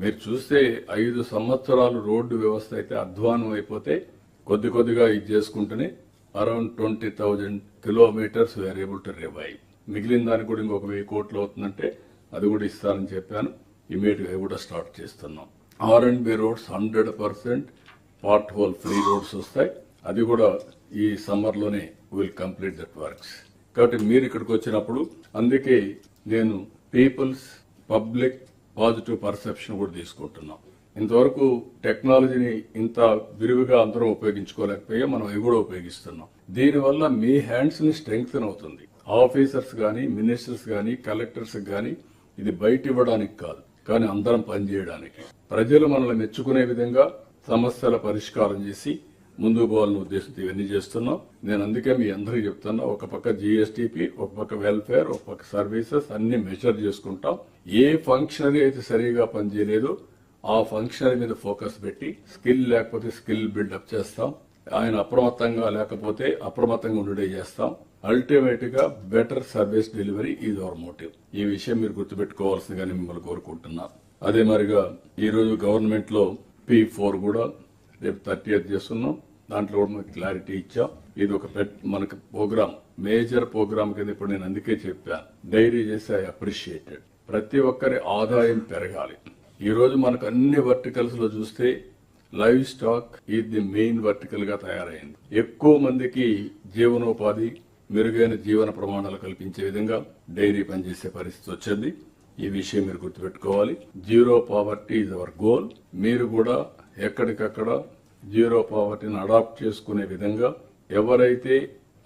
మీరు చూస్తే ఐదు సంవత్సరాలు రోడ్డు వ్యవస్థ అయితే అధ్వానం అయిపోతే కొద్ది కొద్దిగా ఇది చేసుకుంటూనే around twenty thousand kilometres where able to revive మిగిలిన దానికి కూడా ఇంకొక వెయ్యి కోట్లు అవుతుందంటే అది కూడా ఇస్తానని చెప్పాను. ఇమీడియట్గా కూడా స్టార్ట్ చేస్తున్నాం. R and B roads hundred percent part hole free roads వస్తాయి. అది కూడా ఈ సమ్మర్లోనే విల్ కంప్లీట్ దట్ వర్క్స్ కాబట్టి మీరు ఇక్కడికి వచ్చినప్పుడు అందుకే నేను పీపుల్స్ పబ్లిక్ పాజిటివ్ పర్సెప్షన్ కూడా తీసుకుంటున్నాం. ఇంతవరకు టెక్నాలజీని ఇంత విరివిగా అందరం ఉపయోగించుకోలేకపోయా మనం అవి కూడా ఉపయోగిస్తున్నాం. దీనివల్ల మీ హ్యాండ్స్ని స్ట్రెంగ్త్ అవుతుంది. ఆఫీసర్స్ గాని మినిస్టర్స్ గాని కలెక్టర్స్ గాని ఇది బయట ఇవ్వడానికి కాదు కానీ అందరం పనిచేయడానికి. ప్రజలు మనల్ని మెచ్చుకునే విధంగా సమస్యల పరిష్కారం చేసి ముందుకు పోవాలని ఉద్దేశంతో ఇవన్నీ చేస్తున్నాం. నేను అందుకే మీ అందరికీ చెప్తున్నా ఒక పక్క జీఎస్టీపీ ఒక పక్క వెల్ఫేర్ ఒక పక్క సర్వీసెస్ అన్ని మెజర్ చేసుకుంటాం. ఏ ఫంక్షనరీ అయితే సరిగా పనిచేయలేదు ఆ ఫంక్షనరీ మీద ఫోకస్ పెట్టి స్కిల్ లేకపోతే స్కిల్ బిల్డప్ చేస్తాం. ఆయన అప్రమత్తంగా లేకపోతే అప్రమత్తంగా ఉండడే చేస్తాం. అల్టిమేట్గా better service delivery is our motive ఈ విషయం మీరు గుర్తుపెట్టుకోవాల్సిందిగా మిమ్మల్ని కోరుకుంటున్నా. అదే మరిగా ఈరోజు గవర్నమెంట్లో పి ఫోర్ కూడా రేపు థర్టీ ఎయిత్ చేస్తున్నాం. దాంట్లో కూడా మనకి క్లారిటీ ఇచ్చాం. ఇది ఒక పెట్ మనకు ప్రోగ్రామ్ మేజర్ ప్రోగ్రామ్ కింద ఇప్పుడు నేను అందుకే చెప్పాను డైరీ చేసి ఐ అప్రిషియేటెడ్ ప్రతి ఒక్కరి ఆదాయం పెరగాలి. ఈ రోజు మనకు అన్ని వర్టికల్స్లో చూస్తే లైవ్ స్టాక్ ఇది మెయిన్ వర్టికల్గా తయారైంది. ఎక్కువ మందికి జీవనోపాధి మెరుగైన జీవన ప్రమాణాలు కల్పించే విధంగా డైరీ పనిచేసే పరిస్థితి వచ్చింది. ఈ విషయం మీరు గుర్తుపెట్టుకోవాలి. Zero poverty is our goal మీరు కూడా ఎక్కడికక్కడ జీరో పావర్టీని అడాప్ట్ చేసుకునే విధంగా ఎవరైతే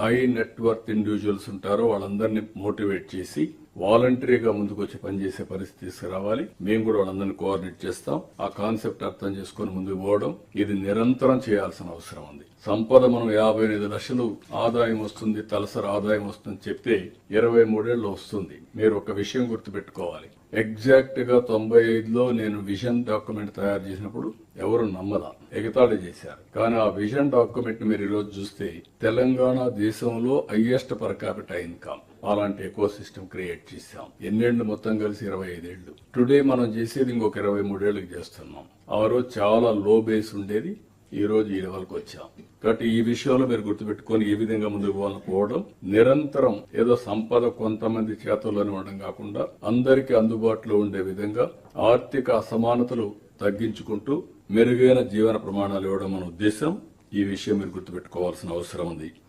ఐ నెట్వర్క్ ఇండివిజువల్స్ ఉంటారో వాళ్ళందరినీ మోటివేట్ చేసి వాలంటరీగా ముందుకు వచ్చి పనిచేసే పరిస్థితి తీసుకురావాలి. మేము కూడా వాళ్ళందరినీ కోఆర్డినేట్ చేస్తాం. ఆ కాన్సెప్ట్ అర్థం చేసుకుని ముందుకు పోవడం ఇది నిరంతరం చేయాల్సిన అవసరం ఉంది. సంపద మనం యాభై ఎనిమిది లక్షలు ఆదాయం వస్తుంది తలసరి ఆదాయం వస్తుంది చెప్తే ఇరవై మూడేళ్ళు వస్తుంది. మీరు ఒక విషయం గుర్తుపెట్టుకోవాలి. ఎగ్జాక్ట్గా తొంభై ఐదులో నేను విజన్ డాక్యుమెంట్ తయారు చేసినప్పుడు ఎవరు నమ్మలా? ఎగతాళి చేశారు. కానీ ఆ విజన్ డాక్యుమెంట్ మీరు ఈరోజు చూస్తే తెలంగాణ దేశంలో హైయెస్ట్ పర్ క్యాపిటల్ ఇన్కమ్. అలాంటి ఎకో సిస్టమ్ క్రియేట్ చేశాం. ఎన్నేళ్ళు మొత్తం కలిసి ఇరవై ఐదేళ్ళు టుడే మనం చేసేది ఇంకొక ఇరవై మూడేళ్ళకు చేస్తున్నాం. ఆ రోజు చాలా లో బేస్ ఉండేది. ఈ రోజు ఈ లెవెల్కి వచ్చాం. కాబట్టి ఈ విషయంలో మీరు గుర్తుపెట్టుకొని ఏ విధంగా ముందుకు పోవాలనుకోవడం నిరంతరం ఏదో సంపద కొంతమంది చేతుల్లోనే ఉండడం కాకుండా అందరికీ అందుబాటులో ఉండే విధంగా ఆర్థిక అసమానతలు తగ్గించుకుంటూ మెరుగైన జీవన ప్రమాణాలు ఇవ్వడం మన ఉద్దేశం ఈ విషయం మీరు గుర్తుపెట్టుకోవాల్సిన అవసరం ఉంది.